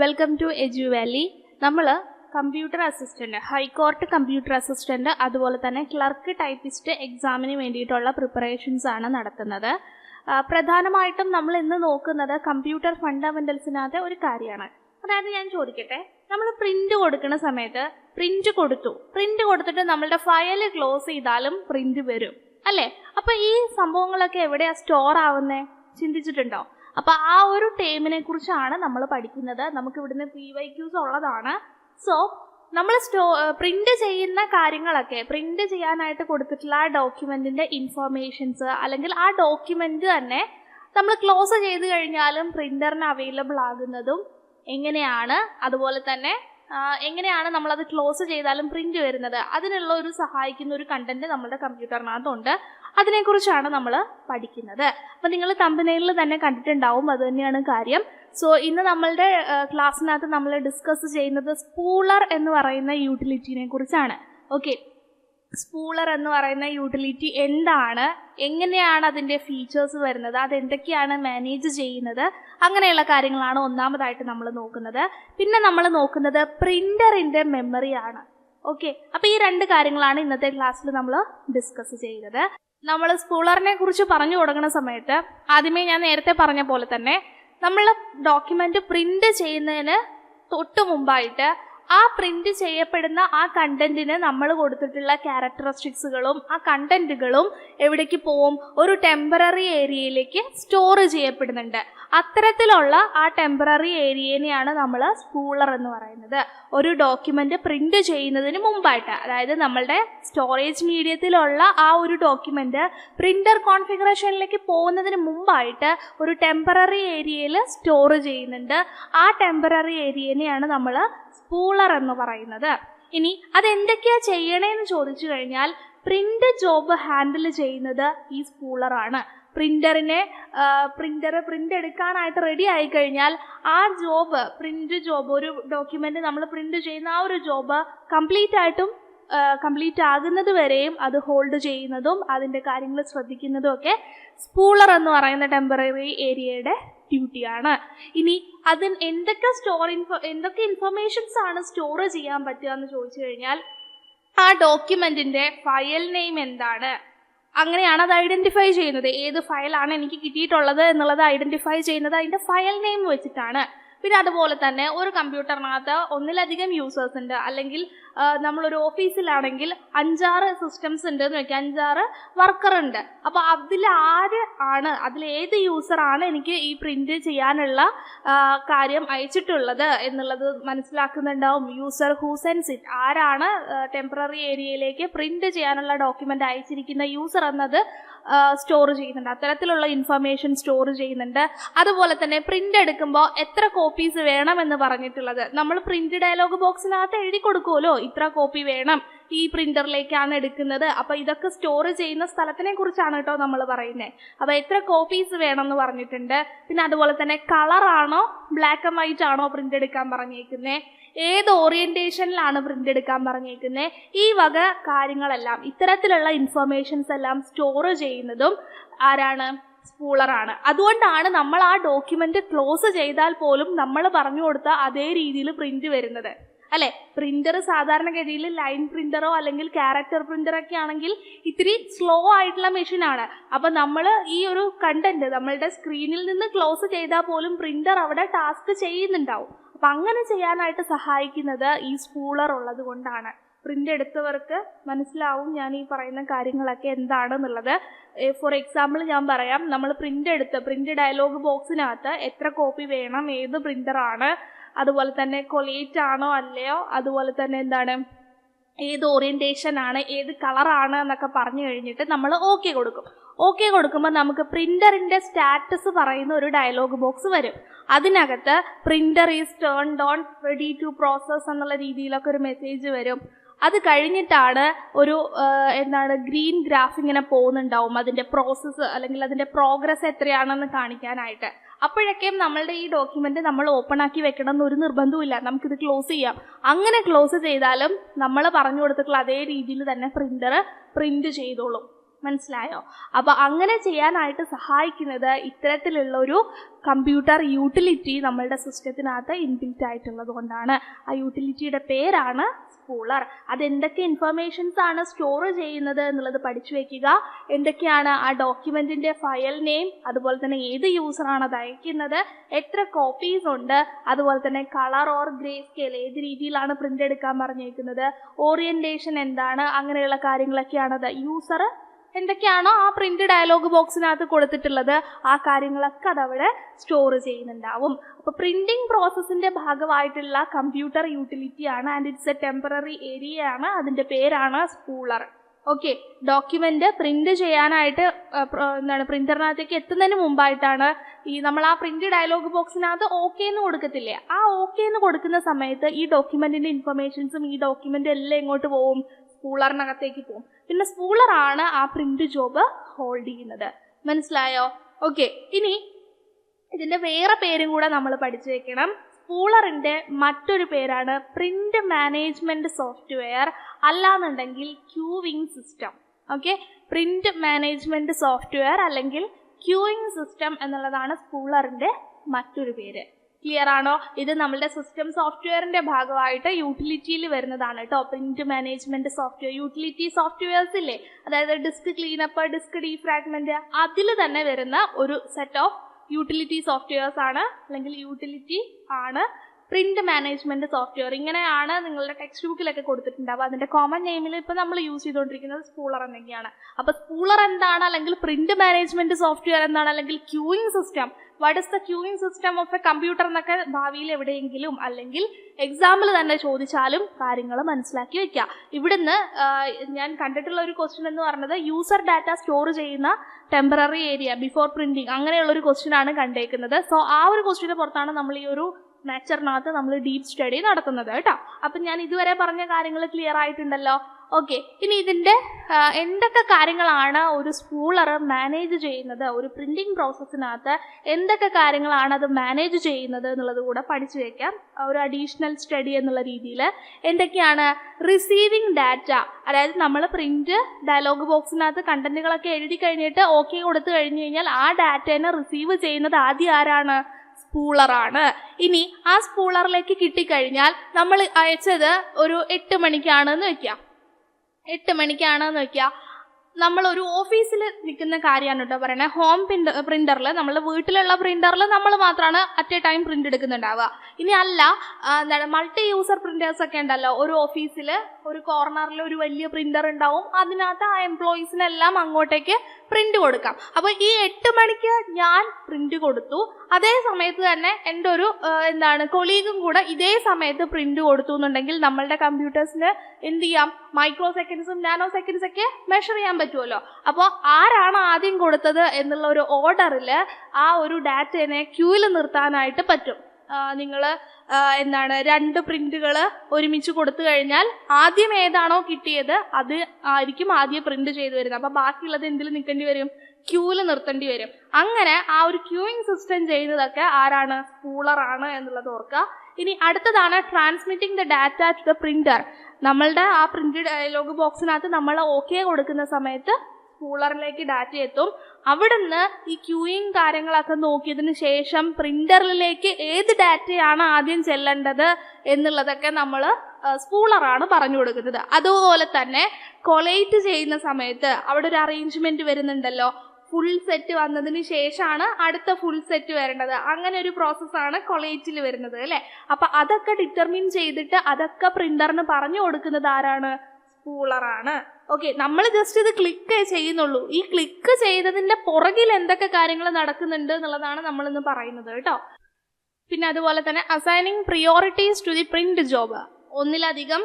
Welcome to എജു Valley നമ്മൾ computer assistant high court computer assistant അതുപോലെ തന്നെ ക്ലർക്ക് ടൈപ്പിസ്റ്റ് എക്സാമിന് വേണ്ടിയിട്ടുള്ള പ്രിപ്പറേഷൻസ് ആണ് നടത്തുന്നത്. പ്രധാനമായിട്ടും നമ്മൾ ഇന്ന് നോക്കുന്നത് കമ്പ്യൂട്ടർ ഫണ്ടമെന്റൽസിനകത്തെ ഒരു കാര്യമാണ്. അതായത് ഞാൻ ചോദിക്കട്ടെ നമ്മൾ പ്രിന്റ് കൊടുക്കുന്ന സമയത്ത് പ്രിന്റ് കൊടുത്തു. പ്രിന്റ് കൊടുത്തിട്ട് നമ്മളുടെ ഫയൽ ക്ലോസ് ചെയ്താലും പ്രിന്റ് വരും. അല്ലേ? അപ്പൊ ഈ സംഭവങ്ങളൊക്കെ എവിടെയാണ് സ്റ്റോർ ആവുന്നേ? ചിന്തിച്ചിട്ടുണ്ടോ? അപ്പൊ ആ ഒരു ടേമിനെ കുറിച്ചാണ് നമ്മൾ പഠിക്കുന്നത്. നമുക്ക് ഇവിടുന്ന് പി വൈ ക്യൂസ് ഉള്ളതാണ്. സോ നമ്മൾ സ്റ്റോ പ്രിന്റ് ചെയ്യുന്ന കാര്യങ്ങളൊക്കെ പ്രിന്റ് ചെയ്യാനായിട്ട് കൊടുത്തിട്ടുള്ള ആ ഡോക്യുമെന്റിന്റെ ഇൻഫർമേഷൻസ് അല്ലെങ്കിൽ ആ ഡോക്യുമെന്റ് തന്നെ നമ്മൾ ക്ലോസ് ചെയ്ത് കഴിഞ്ഞാലും പ്രിന്ററിന് അവൈലബിൾ ആകുന്നതും എങ്ങനെയാണ്? അതുപോലെ തന്നെ എങ്ങനെയാണ് നമ്മൾ അത് ക്ലോസ് ചെയ്താലും പ്രിന്റ് വരുന്നത്? അതിനുള്ള ഒരു സഹായിക്കുന്ന ഒരു കണ്ടന്റ് നമ്മുടെ കമ്പ്യൂട്ടറിനകത്തുണ്ട് അതിനെക്കുറിച്ചാണ് നമ്മൾ പഠിക്കുന്നത്. അപ്പം നിങ്ങൾ തമ്പനയിൽ തന്നെ കണ്ടിട്ടുണ്ടാവും അത് തന്നെയാണ് കാര്യം. സോ ഇന്ന് നമ്മളുടെ ക്ലാസ്സിനകത്ത് നമ്മൾ ഡിസ്കസ് ചെയ്യുന്നത് സ്പൂളർ എന്ന് പറയുന്ന യൂട്ടിലിറ്റിനെ കുറിച്ചാണ്. ഓക്കെ സ്പൂളർ എന്ന് പറയുന്ന യൂട്ടിലിറ്റി എന്താണ്? എങ്ങനെയാണ് അതിന്റെ ഫീച്ചേഴ്സ് വരുന്നത്? അത് എന്തൊക്കെയാണ് മാനേജ് ചെയ്യുന്നത്? അങ്ങനെയുള്ള കാര്യങ്ങളാണ് ഒന്നാമതായിട്ട് നമ്മൾ നോക്കുന്നത്. പിന്നെ നമ്മൾ നോക്കുന്നത് പ്രിന്ററിന്റെ മെമ്മറിയാണ് ഓക്കെ അപ്പോൾ ഈ രണ്ട് കാര്യങ്ങളാണ് ഇന്നത്തെ ക്ലാസ്സിൽ നമ്മൾ ഡിസ്കസ് ചെയ്യുന്നത് നമ്മൾ സ്കൂളറിനെ കുറിച്ച് പറഞ്ഞു കൊടുക്കുന്ന സമയത്ത് ആദ്യമേ ഞാൻ നേരത്തെ പറഞ്ഞ പോലെ തന്നെ നമ്മൾ ഡോക്യുമെന്റ് പ്രിന്റ് ചെയ്യുന്നതിന് തൊട്ട് മുമ്പായിട്ട് ആ പ്രിന്റ് ചെയ്യപ്പെടുന്ന ആ കണ്ടന്റിന് നമ്മൾ കൊടുത്തിട്ടുള്ള ക്യാരക്ടറിസ്റ്റിക്സുകളും ആ കണ്ടന്റുകളും എവിടേക്ക് പോവും? ഒരു ടെമ്പററി ഏരിയയിലേക്ക് സ്റ്റോർ ചെയ്യപ്പെടുന്നുണ്ട്. അത്തരത്തിലുള്ള ആ ടെമ്പററി ഏരിയനെയാണ് നമ്മൾ സ്പൂളർ എന്ന് പറയുന്നത്. ഒരു ഡോക്യുമെന്റ് പ്രിന്റ് ചെയ്യുന്നതിന് മുമ്പായിട്ട് അതായത് നമ്മളുടെ സ്റ്റോറേജ് മീഡിയത്തിലുള്ള ആ ഒരു ഡോക്യുമെന്റ് പ്രിന്റർ കോൺഫിഗറേഷനിലേക്ക് പോകുന്നതിന് മുമ്പായിട്ട് ഒരു ടെമ്പററി ഏരിയയിൽ സ്റ്റോർ ചെയ്യുന്നുണ്ട്. ആ ടെമ്പററി ഏരിയനെയാണ് നമ്മൾ സ്പൂളർ എന്ന് പറയുന്നത്. ഇനി അതെന്തൊക്കെയാണ് ചെയ്യണേന്ന് ചോദിച്ചു കഴിഞ്ഞാൽ പ്രിന്റ് ജോബ് ഹാൻഡിൽ ചെയ്യുന്നത് ഈ സ്പൂളറാണ് പ്രിന്ററിനെ പ്രിന്റർ പ്രിന്റ് എടുക്കാനായിട്ട് റെഡി ആയി കഴിഞ്ഞാൽ ആ ജോബ് പ്രിന്റ് ജോബ് ഒരു ഡോക്യുമെന്റ് നമ്മൾ പ്രിന്റ് ചെയ്യുന്ന ആ ഒരു ജോബ് കംപ്ലീറ്റ് ആയിട്ടും കംപ്ലീറ്റ് ആകുന്നത് വരെയും അത് ഹോൾഡ് ചെയ്യുന്നതും അതിന്റെ കാര്യങ്ങൾ ശ്രദ്ധിക്കുന്നതും ഒക്കെ സ്പൂളർ എന്ന് പറയുന്ന ടെമ്പററി ഏരിയയുടെ ഡ്യൂട്ടിയാണ് ഇനി അതിന് എന്തൊക്കെ സ്റ്റോർ ഇൻഫോ എന്തൊക്കെ ഇൻഫർമേഷൻസ് ആണ് സ്റ്റോർ ചെയ്യാൻ പറ്റുക എന്ന് ചോദിച്ചു കഴിഞ്ഞാൽ ആ ഡോക്യുമെന്റിന്റെ ഫയൽ നെയിം എന്താണ്? അങ്ങനെയാണ് അത് ഐഡന്റിഫൈ ചെയ്യുന്നത്. ഏത് ഫയലാണ് എനിക്ക് കിട്ടിയിട്ടുള്ളത് എന്നുള്ളത് ഐഡന്റിഫൈ ചെയ്യുന്നത്. അതിന്റെ ഫയൽ നെയിം വെച്ചിട്ടാണ് പിന്നെ അതുപോലെ തന്നെ ഒരു കമ്പ്യൂട്ടറിനകത്ത് ഒന്നിലധികം യൂസേഴ്സ് ഉണ്ട്. അല്ലെങ്കിൽ നമ്മളൊരു ഓഫീസിലാണെങ്കിൽ അഞ്ചാറ് സിസ്റ്റംസ് ഉണ്ട് എന്ന് വെക്കാം അഞ്ചാറ് വർക്കർ ഉണ്ട്. അപ്പോൾ അതിൽ ആര് ആണ് അതിൽ ഏത് യൂസറാണ് എനിക്ക് ഈ പ്രിന്റ് ചെയ്യാനുള്ള കാര്യം അയച്ചിട്ടുള്ളത് എന്നുള്ളത് മനസ്സിലാക്കുന്നുണ്ടാവും. യൂസർ ഹൂ സെൻസ് ഇറ്റ് ആരാണ് ടെമ്പററി ഏരിയയിലേക്ക് പ്രിന്റ് ചെയ്യാനുള്ള ഡോക്യുമെന്റ് അയച്ചിരിക്കുന്ന യൂസർ എന്നത് സ്റ്റോർ ചെയ്യുന്നുണ്ട്. അത്തരത്തിലുള്ള ഇൻഫർമേഷൻ സ്റ്റോർ ചെയ്യുന്നുണ്ട്. അതുപോലെ തന്നെ പ്രിന്റ് എടുക്കുമ്പോൾ എത്ര കോപ്പീസ് വേണം എന്ന് പറഞ്ഞിട്ടുള്ളത്. നമ്മൾ പ്രിന്റ് ഡയലോഗ് ബോക്സിനകത്ത് എഴുതി കൊടുക്കുമല്ലോ. ഇത്ര കോപ്പി വേണം. ഈ പ്രിന്ററിലേക്കാണ് എടുക്കുന്നത്. അപ്പൊ ഇതൊക്കെ സ്റ്റോർ ചെയ്യുന്ന സ്ഥലത്തിനെ കുറിച്ചാണ് കേട്ടോ നമ്മൾ പറയുന്നത് അപ്പൊ എത്ര കോപ്പീസ് വേണം എന്ന് പറഞ്ഞിട്ടുണ്ട്. പിന്നെ അതുപോലെ തന്നെ കളറാണോ ബ്ലാക്ക് ആൻഡ് വൈറ്റ് ആണോ പ്രിന്റ് എടുക്കാൻ പറഞ്ഞേക്കുന്നത് ഏത് ഓറിയന്റേഷനിലാണ് പ്രിന്റ് എടുക്കാൻ പറഞ്ഞേക്കുന്നത് ഈ വക കാര്യങ്ങളെല്ലാം ഇത്തരത്തിലുള്ള ഇൻഫർമേഷൻസ് എല്ലാം സ്റ്റോർ ചെയ്യുന്നതും ആരാണ്? സ്പൂളറാണ് അതുകൊണ്ടാണ് നമ്മൾ ആ ഡോക്യുമെന്റ് ക്ലോസ് ചെയ്താൽ പോലും നമ്മൾ പറഞ്ഞു കൊടുത്ത അതേ രീതിയിൽ പ്രിന്റ് വരുന്നത്. അല്ലെ? പ്രിന്റർ സാധാരണഗതിയിൽ ലൈൻ പ്രിന്ററോ അല്ലെങ്കിൽ ക്യാരക്ടർ പ്രിന്റർ ഒക്കെ ആണെങ്കിൽ ഇത്തിരി സ്ലോ ആയിട്ടുള്ള മെഷീനാണ് അപ്പൊ നമ്മൾ ഈ ഒരു കണ്ടന്റ് നമ്മളുടെ സ്ക്രീനിൽ നിന്ന് ക്ലോസ് ചെയ്താൽ പോലും പ്രിന്റർ അവിടെ ടാസ്ക് ചെയ്യുന്നുണ്ടാവും. അപ്പൊ അങ്ങനെ ചെയ്യാനായിട്ട് സഹായിക്കുന്നത് ഈ സ്പൂളർ ഉള്ളത് കൊണ്ടാണ്. പ്രിന്റ് എടുത്തവർക്ക് മനസ്സിലാവും ഞാൻ ഈ പറയുന്ന കാര്യങ്ങളൊക്കെ എന്താണെന്നുള്ളത്. ഫോർ എക്സാമ്പിൾ ഞാൻ പറയാം നമ്മൾ പ്രിന്റ് എടുത്ത് പ്രിന്റ് ഡയലോഗ് ബോക്സിനകത്ത് എത്ര കോപ്പി വേണം ഏത് പ്രിന്ററാണ് അതുപോലെ തന്നെ കൊലേറ്റ് ആണോ അല്ലയോ അതുപോലെ തന്നെ എന്താണ് ഏത് ഓറിയന്റേഷൻ ആണ് ഏത് കളറാണ് എന്നൊക്കെ പറഞ്ഞു കഴിഞ്ഞിട്ട് നമ്മൾ ഓക്കെ കൊടുക്കും. ഓക്കെ കൊടുക്കുമ്പോൾ നമുക്ക് പ്രിന്ററിന്റെ സ്റ്റാറ്റസ് പറയുന്ന ഒരു ഡയലോഗ് ബോക്സ് വരും. അതിനകത്ത് printer is turned on ready to process എന്നുള്ള രീതിയിലൊക്കെ ഒരു മെസ്സേജ് വരും. അത് കഴിഞ്ഞിട്ടാണ് ഒരു എന്താണ് ഗ്രീൻ ഗ്രാഫ് ഇങ്ങനെ പോകുന്നുണ്ടാവും. അതിന്റെ പ്രോസസ്സ് അല്ലെങ്കിൽ അതിന്റെ പ്രോഗ്രസ് എത്രയാണെന്ന് കാണിക്കാനായിട്ട്. അപ്പോഴൊക്കെയും നമ്മളുടെ ഈ ഡോക്യുമെന്റ് നമ്മൾ ഓപ്പൺ ആക്കി വെക്കണം എന്നൊരു നിർബന്ധവുമില്ല നമുക്കിത് ക്ലോസ് ചെയ്യാം. അങ്ങനെ ക്ലോസ് ചെയ്താലും നമ്മൾ പറഞ്ഞു കൊടുത്തിട്ടുള്ള അതേ രീതിയിൽ തന്നെ പ്രിന്റർ പ്രിന്റ് ചെയ്തോളും. മനസ്സിലായോ? അപ്പോൾ അങ്ങനെ ചെയ്യാനായിട്ട് സഹായിക്കുന്നത് ഇത്തരത്തിലുള്ള ഒരു കമ്പ്യൂട്ടർ യൂട്ടിലിറ്റി നമ്മളുടെ സിസ്റ്റത്തിനകത്ത് ഇൻബിൽറ്റ് ആയിട്ടുള്ളത് കൊണ്ടാണ്. ആ യൂട്ടിലിറ്റിയുടെ പേരാണ് സ്പൂളർ അതെന്തൊക്കെ ഇൻഫർമേഷൻസ് ആണ് സ്റ്റോർ ചെയ്യുന്നത് എന്നുള്ളത് പഠിച്ചു വെക്കുക. എന്തൊക്കെയാണ് ആ ഡോക്യുമെന്റിന്റെ ഫയൽ നെയിം അതുപോലെ തന്നെ ഏത് യൂസറാണ് അത് അയക്കുന്നത് എത്ര കോപ്പീസ് ഉണ്ട് അതുപോലെ തന്നെ കളർ ഓർ ഗ്രേ സ്കെയിൽ ഏത് രീതിയിലാണ് പ്രിന്റ് എടുക്കാൻ പറഞ്ഞേക്കുന്നത് ഓറിയന്റേഷൻ എന്താണ് അങ്ങനെയുള്ള കാര്യങ്ങളൊക്കെയാണത് യൂസർ എന്തൊക്കെയാണോ ആ പ്രിന്റ് ഡയലോഗ് ബോക്സിനകത്ത് കൊടുത്തിട്ടുള്ളത് ആ കാര്യങ്ങളൊക്കെ അതവിടെ സ്റ്റോർ ചെയ്യുന്നുണ്ടാവും. അപ്പോൾ പ്രിന്റിംഗ് പ്രോസസ്സിന്റെ ഭാഗമായിട്ടുള്ള കമ്പ്യൂട്ടർ യൂട്ടിലിറ്റി ആണ് and it's a temporary area ആണ് അതിന്റെ പേരാണ് സ്പൂളർ ഓക്കെ ഡോക്യുമെന്റ് പ്രിന്റ് ചെയ്യാനായിട്ട് എന്താണ് പ്രിന്ററിനകത്തേക്ക് എത്തുന്നതിന് മുമ്പായിട്ടാണ് ഈ നമ്മൾ ആ പ്രിന്റ് ഡയലോഗ് ബോക്സിനകത്ത് ഓക്കെ എന്ന് കൊടുക്കത്തില്ലേ? ആ ഓക്കെ എന്ന് കൊടുക്കുന്ന സമയത്ത് ഈ ഡോക്യുമെന്റിന്റെ ഇൻഫർമേഷൻസും ഈ ഡോക്യുമെന്റ് എല്ലാം എങ്ങോട്ട് പോകും സ്പൂളറിനകത്തേക്ക് പോകും. പിന്നെ സ്പൂളറാണ് ആ പ്രിന്റ് ജോബ് ഹോൾഡ് ചെയ്യുന്നത്. മനസ്സിലായോ? ഓക്കെ ഇനി ഇതിന്റെ വേറെ പേരും കൂടെ നമ്മൾ പഠിച്ചു വെക്കണം. മറ്റൊരു പേരാണ് പ്രിന്റ് മാനേജ്മെന്റ് സോഫ്റ്റ്വെയർ അല്ലാന്നുണ്ടെങ്കിൽ queuing system okay print management software അല്ലെങ്കിൽ ക്യൂയിങ് സിസ്റ്റം എന്നുള്ളതാണ് സ്പൂളറിന്റെ മറ്റൊരു പേര്. ക്ലിയർ ആണോ? ഇത് നമ്മുടെ സിസ്റ്റം സോഫ്റ്റ്വെയറിന്റെ ഭാഗമായിട്ട് യൂട്ടിലിറ്റിയിൽ വരുന്നതാണ് കേട്ടോ. Print management software utility softwares ഇല്ലേ? അതായത് ഡിസ്ക് ക്ലീനപ്പ് ഡിസ്ക് ഡീഫ്രാഗ്മെന്റ് അതിൽ തന്നെ വരുന്ന ഒരു സെറ്റ് ഓഫ് യൂട്ടിലിറ്റി സോഫ്റ്റ്വെയർസ് ആണ് അല്ലെങ്കിൽ യൂട്ടിലിറ്റി ആണ് പ്രിന്റ് മാനേജ്മെന്റ് സോഫ്റ്റ്വെയർ ഇങ്ങനെയാണ് നിങ്ങളുടെ ടെക്സ്റ്റ് ബുക്കിലൊക്കെ കൊടുത്തിട്ടുണ്ടാവുക. അതിന്റെ കോമൺ നെയിമിൽ ഇപ്പൊ നമ്മൾ യൂസ് ചെയ്തുകൊണ്ടിരിക്കുന്നത് സ്കൂളർ എന്നൊക്കെയാണ് അപ്പൊ സ്കൂളർ എന്താണ്? അല്ലെങ്കിൽ പ്രിന്റ് മാനേജ്മെന്റ് സോഫ്റ്റ്വെയർ എന്താണ്? അല്ലെങ്കിൽ queuing system what is the queuing system of a computer എന്നൊക്കെ ഭാവിയിൽ എവിടെയെങ്കിലും അല്ലെങ്കിൽ എക്സാമ്പിൾ തന്നെ ചോദിച്ചാലും കാര്യങ്ങൾ മനസ്സിലാക്കി വെക്കുക. ഇവിടുന്ന് ഞാൻ കണ്ടിട്ടുള്ള ഒരു ക്വസ്റ്റ്യൻ എന്ന് പറഞ്ഞത് യൂസർ ഡാറ്റ സ്റ്റോർ ചെയ്യുന്ന ടെമ്പററി ഏരിയ ബിഫോർ പ്രിന്റിങ് അങ്ങനെയുള്ള ഒരു ക്വസ്റ്റ്യൻ ആണ് കണ്ടേക്കുന്നത്. സോ ആ ഒരു ക്വസ്റ്റ്യന് പുറത്താണ് നമ്മൾ ഈ ഒരു നാച്ചറിനകത്ത് നമ്മൾ ഡീപ് സ്റ്റഡി നടത്തുന്നത് കേട്ടോ. അപ്പം ഞാൻ ഇതുവരെ പറഞ്ഞ കാര്യങ്ങൾ ക്ലിയർ ആയിട്ടുണ്ടല്ലോ. ഓക്കെ ഇനി ഇതിന്റെ എന്തൊക്കെ കാര്യങ്ങളാണ് ഒരു സ്പൂളർ മാനേജ് ചെയ്യുന്നത്? ഒരു പ്രിന്റിംഗ് പ്രോസസ്സിനകത്ത് എന്തൊക്കെ കാര്യങ്ങളാണ് അത് മാനേജ് ചെയ്യുന്നത് എന്നുള്ളത് കൂടെ പഠിച്ചു വെക്കാം. ഒരു അഡീഷണൽ സ്റ്റഡി എന്നുള്ള രീതിയിൽ എന്തൊക്കെയാണ്? റിസീവിങ് ഡാറ്റ അതായത് നമ്മൾ പ്രിന്റ് ഡയലോഗ് ബോക്സിനകത്ത് കണ്ടന്റുകളൊക്കെ എഴുതി കഴിഞ്ഞിട്ട് ഓക്കെ കൊടുത്തു കഴിഞ്ഞു കഴിഞ്ഞാൽ ആ ഡാറ്റേനെ റിസീവ് ചെയ്യുന്നത് ആദ്യം ആരാണ്? സ്പൂളറാണ്. ഇനി ആ സ്പൂളറിലേക്ക് കിട്ടിക്കഴിഞ്ഞാൽ നമ്മൾ അയച്ചത് ഒരു എട്ട് മണിക്കാണെന്ന് വെക്കാം എട്ട് മണിക്കാണെന്ന് വെക്കാം നമ്മൾ ഒരു ഓഫീസിൽ നിൽക്കുന്ന കാര്യമാണ് കേട്ടോ പറയുന്നത് ഹോം പ്രിന്ററിൽ നമ്മൾ വീട്ടിലുള്ള പ്രിന്ററിൽ നമ്മൾ മാത്രമാണ് അറ്റ് എ ടൈം പ്രിന്റ് എടുക്കുന്നുണ്ടാവുക. ഇനി അല്ല എന്താണ് മൾട്ടി യൂസർ പ്രിന്റേഴ്സ് ഒക്കെ ഉണ്ടല്ലോ. ഒരു ഓഫീസിൽ ഒരു കോർണറിൽ ഒരു വലിയ പ്രിന്റർ ഉണ്ടാവും. അതിനകത്ത് ആ എംപ്ലോയീസിനെല്ലാം അങ്ങോട്ടേക്ക് പ്രിന്റ് കൊടുക്കാം. അപ്പോൾ ഈ എട്ട് മണിക്ക് ഞാൻ പ്രിന്റ് കൊടുത്തു. അതേ സമയത്ത് തന്നെ എന്റെ ഒരു എന്താണ് കൊളീഗും കൂടെ ഇതേ സമയത്ത് പ്രിന്റ് കൊടുത്തു എന്നുണ്ടെങ്കിൽ നമ്മളുടെ കമ്പ്യൂട്ടേഴ്സിന് എന്ത് ചെയ്യാം? മൈക്രോ സെക്കൻഡ്സും നാനോ സെക്കൻഡ്സ് ഒക്കെ മെഷർ ചെയ്യാൻ പറ്റുമല്ലോ. അപ്പോൾ ആരാണ് ആദ്യം കൊടുത്തത് എന്നുള്ള ഒരു ഓർഡറിൽ ആ ഒരു ഡാറ്റേനെ ക്യൂവിൽ നിർത്താനായിട്ട് പറ്റും. നിങ്ങൾ എന്താണ് രണ്ട് പ്രിന്റുകൾ ഒരുമിച്ച് കൊടുത്തു കഴിഞ്ഞാൽ ആദ്യം ഏതാണോ കിട്ടിയത് അത് ആയിരിക്കും ആദ്യം പ്രിന്റ് ചെയ്തു വരുന്നത്. അപ്പോൾ ബാക്കിയുള്ളത് എന്തിൽ നിൽക്കേണ്ടി വരും? ക്യൂവിൽ നിർത്തേണ്ടി വരും. അങ്ങനെ ആ ഒരു ക്യൂയിങ് സിസ്റ്റം ചെയ്യുന്നതൊക്കെ ആരാണ്? സ്കൂളറാണ് എന്നുള്ളത് ഓർക്കുക. ഇനി അടുത്തതാണ് transmitting the data to the printer നമ്മളുടെ ആ പ്രിന്റ് ഡയലോഗ് ബോക്സിനകത്ത് നമ്മൾ ഓക്കെ കൊടുക്കുന്ന സമയത്ത് സ്പൂളറിലേക്ക് ഡാറ്റ എത്തും. അവിടുന്ന് ഈ ക്യൂയിങ് കാര്യങ്ങളൊക്കെ നോക്കിയതിന് ശേഷം പ്രിന്ററിലേക്ക് ഏത് ഡാറ്റയാണ് ആദ്യം ചെല്ലേണ്ടത് എന്നുള്ളതൊക്കെ നമ്മൾ സ്പൂളറാണ് പറഞ്ഞു കൊടുക്കുന്നത്. അതുപോലെ തന്നെ കൊളേറ്റ് ചെയ്യുന്ന സമയത്ത് അവിടെ ഒരു അറേഞ്ച്മെന്റ് വരുന്നുണ്ടല്ലോ. ഫുൾ സെറ്റ് വന്നതിന് ശേഷമാണ് അടുത്ത ഫുൾ സെറ്റ് വരേണ്ടത്. അങ്ങനെ ഒരു പ്രോസസ്സാണ് കൊളേറ്റിൽ വരുന്നത് അല്ലേ? അപ്പൊ അതൊക്കെ ഡിറ്റർമിൻ ചെയ്തിട്ട് അതൊക്കെ പ്രിന്ററിന് പറഞ്ഞു കൊടുക്കുന്നത് ആരാണ്? സ്പൂളറാണ് ഓക്കെ നമ്മൾ ജസ്റ്റ് ഇത് ക്ലിക്ക് ചെയ്യുന്നുള്ളൂ. ഈ ക്ലിക്ക് ചെയ്തതിന്റെ പുറകിൽ എന്തൊക്കെ കാര്യങ്ങൾ നടക്കുന്നുണ്ട് എന്നുള്ളതാണ് നമ്മൾ ഇന്ന് പറയുന്നത് കേട്ടോ. പിന്നെ അതുപോലെ തന്നെ assigning priorities to the print job ഒന്നിലധികം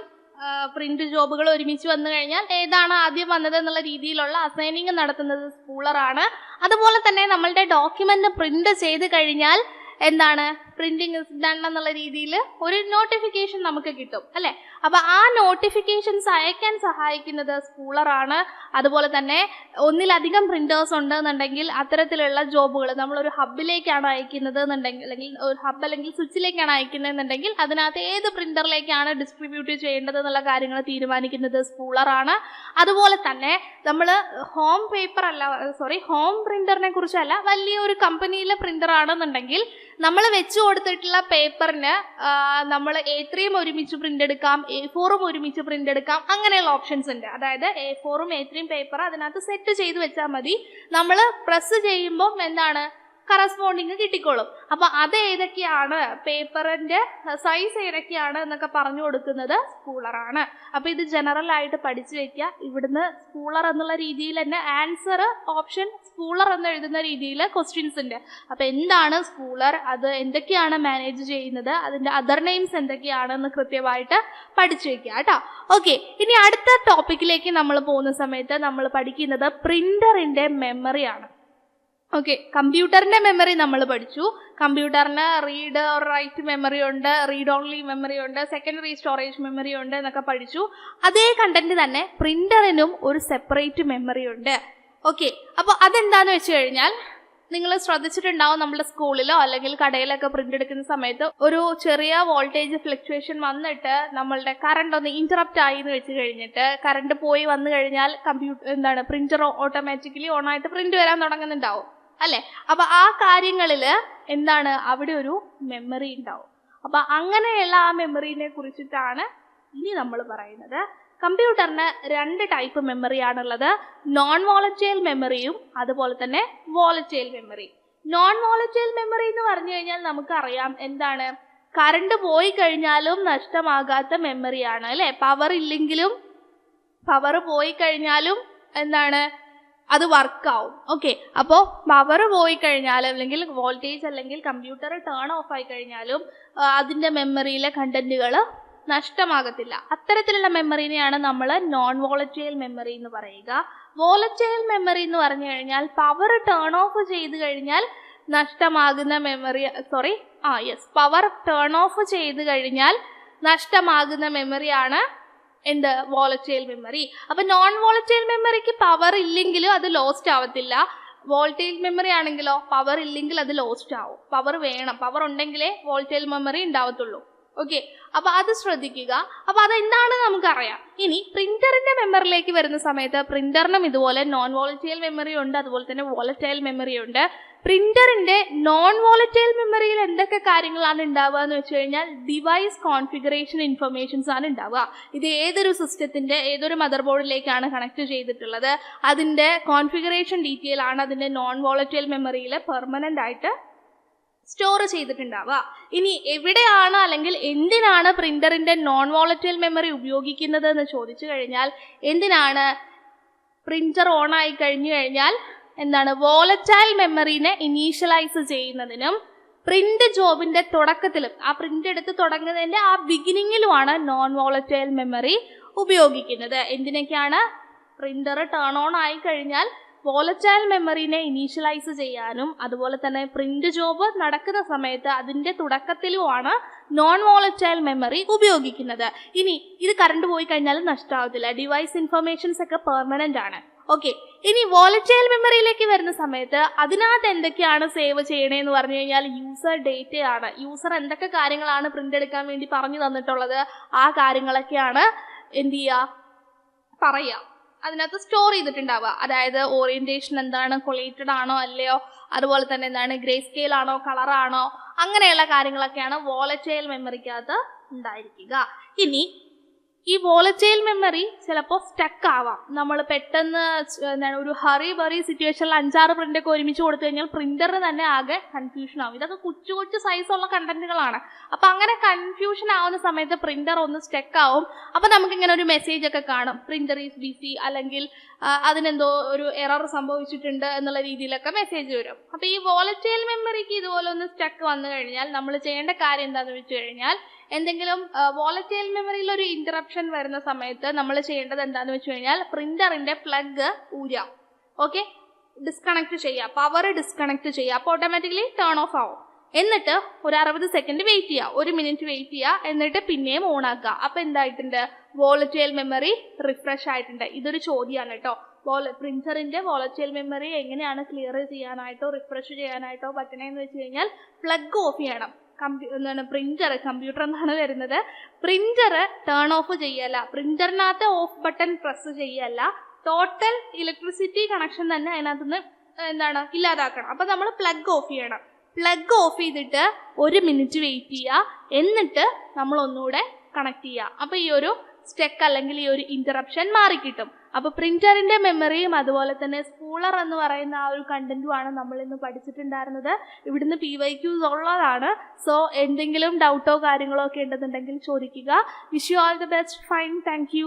പ്രിന്റ് ജോബുകൾ ഒരുമിച്ച് വന്നു കഴിഞ്ഞാൽ ഏതാണ് ആദ്യം വന്നത് എന്നുള്ള രീതിയിലുള്ള അസൈനിങ് നടത്തുന്നത് സ്പൂളറാണ് അതുപോലെ തന്നെ നമ്മളുടെ ഡോക്യുമെന്റ് പ്രിന്റ് ചെയ്ത് കഴിഞ്ഞാൽ എന്താണ്? പ്രിന്റിങ് ഇസ് എന്നുള്ള രീതിയിൽ ഒരു നോട്ടിഫിക്കേഷൻ നമുക്ക് കിട്ടും അല്ലെ? അപ്പൊ ആ നോട്ടിഫിക്കേഷൻസ് അയക്കാൻ സഹായിക്കുന്നത് സ്കൂളറാണ് അതുപോലെ തന്നെ ഒന്നിലധികം പ്രിന്റേഴ്സ് ഉണ്ട് എന്നുണ്ടെങ്കിൽ അത്തരത്തിലുള്ള ജോബുകൾ നമ്മളൊരു ഹബിലേക്കാണ് അയക്കുന്നത് എന്നുണ്ടെങ്കിൽ അല്ലെങ്കിൽ ഒരു ഹബ് അല്ലെങ്കിൽ സ്വിച്ചിലേക്കാണ് അയക്കുന്നതെന്നുണ്ടെങ്കിൽ അതിനകത്ത് ഏത് പ്രിന്ററിലേക്കാണ് ഡിസ്ട്രിബ്യൂട്ട് ചെയ്യേണ്ടത് എന്നുള്ള കാര്യങ്ങൾ തീരുമാനിക്കുന്നത് സ്കൂളറാണ് അതുപോലെ തന്നെ നമ്മൾ ഹോം പേപ്പർ അല്ല സോറി ഹോം പ്രിന്ററിനെ കുറിച്ചല്ല വലിയൊരു കമ്പനിയിലെ പ്രിന്റർ ആണെന്നുണ്ടെങ്കിൽ നമ്മൾ വെച്ചു കൊടുത്തിട്ടുള്ള പേപ്പറിന് നമ്മൾ എ ത്രീയും ഒരുമിച്ച് പ്രിന്റ് എടുക്കാം എ ഫോറും ഒരുമിച്ച് പ്രിന്റ് എടുക്കാം അങ്ങനെയുള്ള ഓപ്ഷൻസ് ഉണ്ട്. അതായത് എ ഫോറും എ ത്രീയും പേപ്പർ അതിനകത്ത് സെറ്റ് ചെയ്ത് വെച്ചാൽ മതി. നമ്മൾ പ്രസ് ചെയ്യുമ്പം എന്താണ്? കറസ്പോണ്ടിങ് കിട്ടിക്കോളും. അപ്പൊ അത് ഏതൊക്കെയാണ്? പേപ്പറിന്റെ സൈസ് ഏതൊക്കെയാണ് എന്നൊക്കെ പറഞ്ഞു കൊടുക്കുന്നത് സ്കൂളറാണ് അപ്പൊ ഇത് ജനറൽ ആയിട്ട് പഠിച്ചു വെക്കുക ഇവിടുന്ന് സ്കൂളർ എന്നുള്ള രീതിയിൽ തന്നെ ആൻസർ ഓപ്ഷൻ സ്കൂളർ എന്ന് എഴുതുന്ന രീതിയിൽ ക്വസ്റ്റ്യൻസ് ഉണ്ട്. അപ്പൊ എന്താണ് സ്കൂളർ അത് എന്തൊക്കെയാണ് മാനേജ് ചെയ്യുന്നത്? അതിന്റെ അതർ നെയിംസ് എന്തൊക്കെയാണെന്ന് കൃത്യമായിട്ട് പഠിച്ചു വെക്കുക കേട്ടോ. ഓക്കെ ഇനി അടുത്ത ടോപ്പിക്കിലേക്ക് നമ്മൾ പോകുന്ന സമയത്ത് നമ്മൾ പഠിക്കുന്നത് പ്രിന്ററിന്റെ മെമ്മറിയാണ് ഓക്കെ കമ്പ്യൂട്ടറിന്റെ മെമ്മറി നമ്മൾ പഠിച്ചു. കമ്പ്യൂട്ടറിന് റീഡ് ഓർ റൈറ്റ് മെമ്മറി ഉണ്ട് റീഡ് ഓൺലി മെമ്മറി ഉണ്ട് സെക്കൻഡറി സ്റ്റോറേജ് മെമ്മറി ഉണ്ട് എന്നൊക്കെ പഠിച്ചു. അതേ കണ്ടന്റ് തന്നെ പ്രിന്ററിനും ഒരു സെപ്പറേറ്റ് മെമ്മറി ഉണ്ട്. ഓക്കെ അപ്പോൾ അതെന്താന്ന് വെച്ച് കഴിഞ്ഞാൽ നിങ്ങൾ ശ്രദ്ധിച്ചിട്ടുണ്ടാവും നമ്മുടെ സ്കൂളിലോ അല്ലെങ്കിൽ കടയിലൊക്കെ പ്രിന്റ് എടുക്കുന്ന സമയത്ത് ഒരു ചെറിയ വോൾട്ടേജ് ഫ്ലക്ച്വേഷൻ വന്നിട്ട് നമ്മളുടെ കറണ്ട് ഒന്ന് ഇന്ററപ്റ്റ് ആയി എന്ന് വെച്ച് കഴിഞ്ഞിട്ട് കറണ്ട് പോയി വന്നു കഴിഞ്ഞാൽ കമ്പ്യൂട്ടർ എന്താണ് പ്രിന്റർ ഓട്ടോമാറ്റിക്കലി ഓൺ ആയിട്ട് പ്രിന്റ് വരാൻ തുടങ്ങുന്നുണ്ടാവും. അല്ലെ? അപ്പൊ ആ കാര്യങ്ങളിൽ എന്താണ്? അവിടെ ഒരു മെമ്മറി ഉണ്ടാവും. അപ്പൊ അങ്ങനെയുള്ള ആ മെമ്മറിനെ കുറിച്ചിട്ടാണ് ഇനി നമ്മൾ പറയുന്നത്. കമ്പ്യൂട്ടറിന് രണ്ട് ടൈപ്പ് മെമ്മറിയാണുള്ളത് നോൺ വോളറ്റൈൽ മെമ്മറിയും അതുപോലെ തന്നെ volatile memory non volatile memory എന്ന് പറഞ്ഞു കഴിഞ്ഞാൽ നമുക്കറിയാം എന്താണ്? കറണ്ട് പോയി കഴിഞ്ഞാലും നഷ്ടമാകാത്ത മെമ്മറിയാണ് അല്ലെ? പവർ ഇല്ലെങ്കിലും പവർ പോയി കഴിഞ്ഞാലും എന്താണ്? അത് വർക്കാവും. ഓക്കെ അപ്പോൾ പവർ പോയി കഴിഞ്ഞാൽ അല്ലെങ്കിൽ വോൾട്ടേജ് അല്ലെങ്കിൽ കമ്പ്യൂട്ടർ ടേൺ ഓഫ് ആയി കഴിഞ്ഞാലും അതിന്റെ മെമ്മറിയിലെ കണ്ടന്റുകൾ നഷ്ടമാകത്തില്ല. അത്തരത്തിലുള്ള മെമ്മറിനെയാണ് നമ്മൾ നോൺ വോളറ്റൈൽ മെമ്മറി എന്ന് പറയുക. വോളറ്റൈൽ മെമ്മറി എന്ന് പറഞ്ഞു കഴിഞ്ഞാൽ പവർ ടേൺ ഓഫ് ചെയ്ത് കഴിഞ്ഞാൽ നഷ്ടമാകുന്ന മെമ്മറി സോറി ആ യെസ് പവർ ടേൺ ഓഫ് ചെയ്ത് കഴിഞ്ഞാൽ നഷ്ടമാകുന്ന മെമ്മറിയാണ് എന്ത് വോളറ്റൈൽ മെമ്മറി അപ്പൊ നോൺ വോളറ്റൈൽ മെമ്മറിക്ക് പവർ ഇല്ലെങ്കിലും അത് ലോസ്റ്റ് ആവത്തില്ല. വോൾട്ടേജ് മെമ്മറി ആണെങ്കിലോ പവർ ഇല്ലെങ്കിൽ അത് ലോസ്റ്റ് ആവും. പവർ വേണം. പവർ ഉണ്ടെങ്കിലേ വോൾട്ടേജ് മെമ്മറി ഉണ്ടാവത്തുള്ളൂ. ഓക്കെ അപ്പൊ അത് ശ്രദ്ധിക്കുക. അപ്പൊ അതെന്താണെന്ന് നമുക്കറിയാം. ഇനി പ്രിന്ററിന്റെ മെമ്മറിയിലേക്ക് വരുന്ന സമയത്ത് പ്രിന്ററിനും ഇതുപോലെ നോൺ വോളറ്റൈൽ മെമ്മറി ഉണ്ട് അതുപോലെ തന്നെ വോളറ്റൈൽ മെമ്മറി ഉണ്ട്. പ്രിന്ററിന്റെ നോൺ വോളറ്റൈൽ മെമ്മറിയിൽ എന്തൊക്കെ കാര്യങ്ങളാണ് ഉണ്ടാവുക എന്ന് വെച്ച് കഴിഞ്ഞാൽ ഡിവൈസ് കോൺഫിഗറേഷൻ ഇൻഫർമേഷൻസ് ആണ് ഉണ്ടാവുക. ഇത് ഏതൊരു സിസ്റ്റത്തിന്റെ ഏതൊരു മദർ ബോർഡിലേക്കാണ് കണക്ട് ചെയ്തിട്ടുള്ളത്? അതിന്റെ കോൺഫിഗറേഷൻ ഡീറ്റെയിൽ ആണ് അതിന്റെ നോൺ വോളറ്റൈൽ മെമ്മറിയിൽ പെർമനന്റ് ആയിട്ട് സ്റ്റോർ ചെയ്തിട്ടുണ്ടാവുക. ഇനി എവിടെയാണ് അല്ലെങ്കിൽ എന്തിനാണ് പ്രിന്ററിന്റെ നോൺ വോളറ്റൈൽ മെമ്മറി ഉപയോഗിക്കുന്നത് എന്ന് ചോദിച്ചു കഴിഞ്ഞാൽ എന്തിനാണ് പ്രിന്റർ ഓൺ ആയി കഴിഞ്ഞു കഴിഞ്ഞാൽ എന്താണ് വോളറ്റൈൽ മെമ്മറിനെ ഇനീഷ്യലൈസ് ചെയ്യുന്നതിനും പ്രിന്റ് ജോബിന്റെ തുടക്കത്തിലും ആ പ്രിന്റ് എടുത്ത് തുടങ്ങുന്നതിന്റെ ആ ബിഗിനിങ്ങിലുമാണ് നോൺ വോളറ്റൈൽ മെമ്മറി ഉപയോഗിക്കുന്നത്. എന്തിനൊക്കെയാണ് പ്രിന്റർ ടേൺ ഓൺ ആയി കഴിഞ്ഞാൽ വോളറ്റൈൽ മെമ്മറിനെ ഇനീഷ്യലൈസ് ചെയ്യാനും അതുപോലെ തന്നെ പ്രിന്റ് ജോബ് നടക്കുന്ന സമയത്ത് അതിന്റെ തുടക്കത്തിലുമാണ് നോൺ വോളറ്റൈൽ മെമ്മറി ഉപയോഗിക്കുന്നത്. ഇനി ഇത് കറണ്ട് പോയി കഴിഞ്ഞാൽ നഷ്ടമാവത്തില്ല ഡിവൈസ് ഇൻഫർമേഷൻസ് ഒക്കെ പെർമനന്റ് ആണ്. ഓക്കെ ഇനി വോളറ്റൈൽ മെമ്മറിയിലേക്ക് വരുന്ന സമയത്ത് അതിനകത്ത് എന്തൊക്കെയാണ് സേവ് ചെയ്യണേന്ന് പറഞ്ഞു കഴിഞ്ഞാൽ യൂസർ ആണ്. യൂസർ എന്തൊക്കെ കാര്യങ്ങളാണ് പ്രിന്റ് എടുക്കാൻ വേണ്ടി പറഞ്ഞു തന്നിട്ടുള്ളത്? ആ കാര്യങ്ങളൊക്കെയാണ് എന്ത് ചെയ്യുക? പറയാം അതിനകത്ത് സ്റ്റോർ ചെയ്തിട്ടുണ്ടാവുക. അതായത് ഓറിയന്റേഷൻ എന്താണ്? കൊളേറ്റഡ് ആണോ അല്ലയോ? അതുപോലെ തന്നെ എന്താണ്? ഗ്രേ സ്കെയിൽ ആണോ? കളറാണോ അങ്ങനെയുള്ള കാര്യങ്ങളൊക്കെയാണ് വോളറ്റൈൽ മെമ്മറിക്കകത്ത് ഉണ്ടായിരിക്കുക. ഇനി ഈ വോളറ്റൈൽ മെമ്മറി ചിലപ്പോൾ സ്റ്റക്ക് ആവാം. നമ്മൾ പെട്ടെന്ന് എന്താണ് ഒരു ഹറി ബറി സിറ്റുവേഷനിൽ അഞ്ചാറ് പ്രിന്റ് ഒക്കെ ഒരുമിച്ച് കൊടുത്തു കഴിഞ്ഞാൽ പ്രിന്ററിന് തന്നെ ആകെ കൺഫ്യൂഷൻ ആവും. ഇതൊക്കെ കൊച്ചു കൊച്ചു സൈസുള്ള കണ്ടന്റുകളാണ് അപ്പൊ അങ്ങനെ കൺഫ്യൂഷൻ ആവുന്ന സമയത്ത് പ്രിന്റർ ഒന്ന് സ്റ്റക്ക് ആവും. അപ്പൊ നമുക്ക് ഇങ്ങനെ ഒരു മെസ്സേജ് ഒക്കെ കാണും. പ്രിന്റർ ഈസ് ബിസി അല്ലെങ്കിൽ അതിനെന്തോ ഒരു എറർ സംഭവിച്ചിട്ടുണ്ട് എന്നുള്ള രീതിയിലൊക്കെ മെസ്സേജ് വരും. അപ്പൊ ഈ വോളറ്റൈൽ മെമ്മറിക്ക് ഇതുപോലെ ഒന്ന് സ്റ്റക്ക് വന്നു കഴിഞ്ഞാൽ നമ്മൾ ചെയ്യേണ്ട കാര്യം എന്താണെന്ന് വെച്ച് കഴിഞ്ഞാൽ എന്തെങ്കിലും വോളറ്റൈൽ മെമ്മറിയിൽ ഒരു ഇന്ററപ്ഷൻ വരുന്ന സമയത്ത് നമ്മൾ ചെയ്യേണ്ടത് എന്താണെന്ന് വെച്ച് കഴിഞ്ഞാൽ പ്രിന്ററിന്റെ പ്ലഗ് ഊരാം. ഓക്കെ ഡിസ്കണക്ട് ചെയ്യുക പവർ ഡിസ്കണക്ട് ചെയ്യുക അപ്പോൾ ഓട്ടോമാറ്റിക്കലി ടേൺ ഓഫ് ആവും. എന്നിട്ട് ഒരു അറുപത് സെക്കൻഡ് വെയിറ്റ് ചെയ്യുക ഒരു മിനിറ്റ് വെയിറ്റ് ചെയ്യുക എന്നിട്ട് പിന്നെയും ഓൺ ആക്കുക അപ്പം എന്തായിട്ടുണ്ട്? വോളറ്റൈൽ മെമ്മറി റിഫ്രഷ് ആയിട്ടുണ്ട്. ഇതൊരു ചോദ്യമാണ് കേട്ടോ. വോള പ്രിന്ററിന്റെ വോളറ്റൈൽ മെമ്മറി എങ്ങനെയാണ് ക്ലിയർ ചെയ്യാനായിട്ടോ റിഫ്രഷ് ചെയ്യാനായിട്ടോ പറ്റണേന്ന് വെച്ച് കഴിഞ്ഞാൽ പ്ലഗ് ഓഫ് ചെയ്യണം. കമ്പ്യൂ എന്താണ്? പ്രിന്റർ കമ്പ്യൂട്ടർ എന്നാണ് വരുന്നത്. പ്രിന്റർ ടേൺ ഓഫ് ചെയ്യല്ല. പ്രിന്ററിനകത്ത് ഓഫ് ബട്ടൺ പ്രസ് ചെയ്യല്ല. ടോട്ടൽ ഇലക്ട്രിസിറ്റി കണക്ഷൻ തന്നെ അതിനകത്തുനിന്ന് എന്താണ്? ഇല്ലാതാക്കണം. അപ്പൊ നമ്മൾ പ്ലഗ് ഓഫ് ചെയ്യണം. പ്ലഗ് ഓഫ് ചെയ്തിട്ട് ഒരു മിനിറ്റ് വെയിറ്റ് ചെയ്യുക. എന്നിട്ട് നമ്മൾ ഒന്നുകൂടെ കണക്ട് ചെയ്യുക. അപ്പൊ ഈ ഒരു സ്റ്റെക്ക് അല്ലെങ്കിൽ ഈ ഒരു ഇന്ററപ്ഷൻ മാറിക്കിട്ടും. അപ്പോൾ പ്രിന്ററിന്റെ മെമ്മറിയും അതുപോലെ തന്നെ സ്കൂളർ എന്ന് പറയുന്ന ആ ഒരു കണ്ടന്റുമാണ് നമ്മൾ ഇന്ന് പഠിച്ചിട്ടുണ്ടായിരുന്നത്. ഇവിടുന്ന് പി വൈ ക്യൂസ് ഉള്ളതാണ്. സോ എന്തെങ്കിലും ഡൗട്ടോ കാര്യങ്ങളോ ഒക്കെ ഉണ്ടെന്നുണ്ടെങ്കിൽ ചോദിക്കുക. Wish you all the best fine thank